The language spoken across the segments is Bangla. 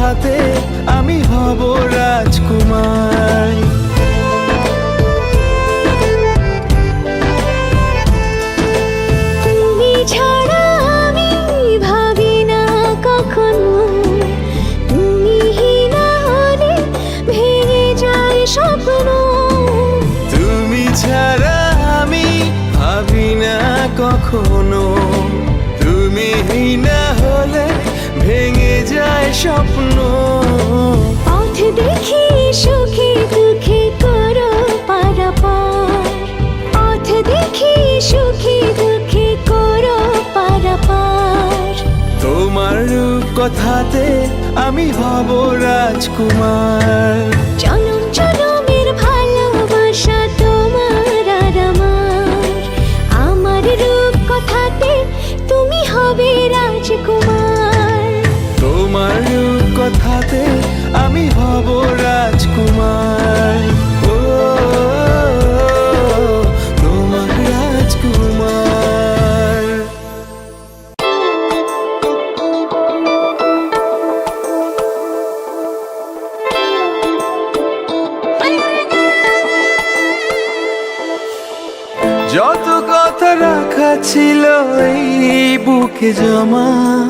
কথাতে আমি হব রাজকুমার। তুমি ছাড়া আমি ভাবি না কখনো। তুমি না হলে ভেঙে যায় স্বপ্ন। তুমি ছাড়া আমি ভাবি না কখনো। তুমি না যায় স্বপ্ন। পথ দেখি সুখে দুঃখে করো পারাপার। পথ দেখি সুখে দুঃখে করো পারাপার। তোমার রূপ কথাতে আমি হব রাজকুমার। জনম জনমের তোমার কথাতে আমি হব রাজকুমার। ও, তোমার রাজকুমার। যত কথা রাখা ছিল এই বুকে জমা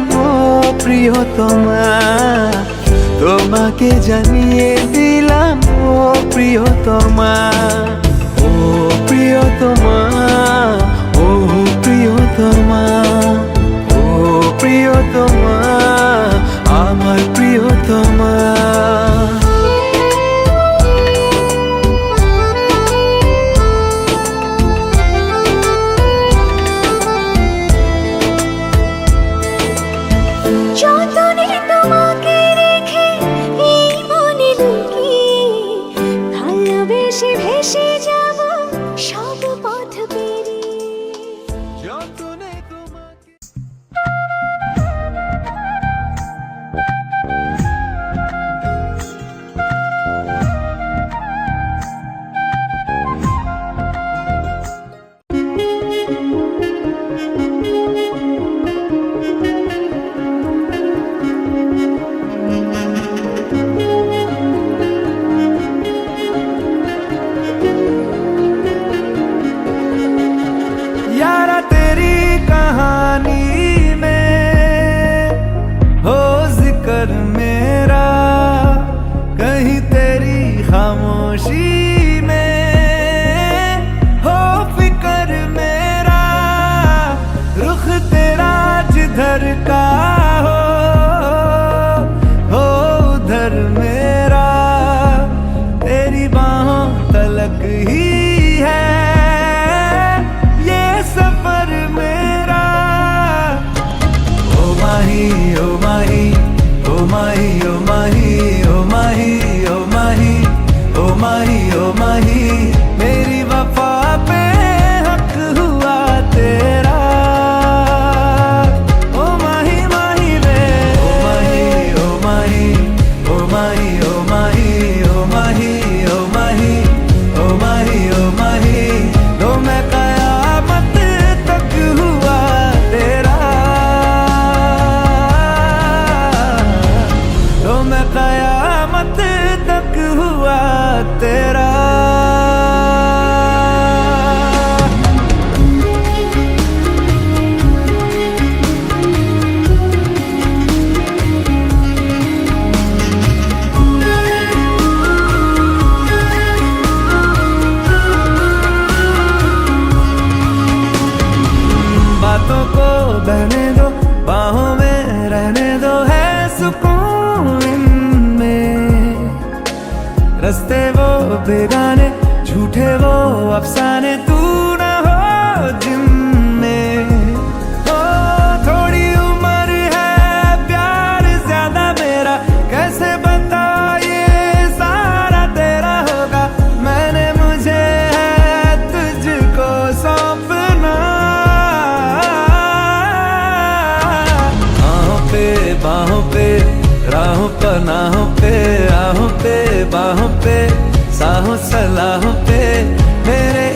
ও প্রিয়তমা। তোমাকে জানিয়ে দিলাম ও প্রিয়তমা। mãe. मैं कयामत तक हुआ तेरा अफसाने तू न हो जिनमें ओ थोड़ी उम्र है, प्यार ज़्यादा मेरा। कैसे बता ये सारा तेरा होगा? मैंने मुझे है तुझको सौंपना। आहों पे, बाहों पे, राहों पनाहों पे आहों पे, बाहों पे, साहों सलाहों पे। मेरे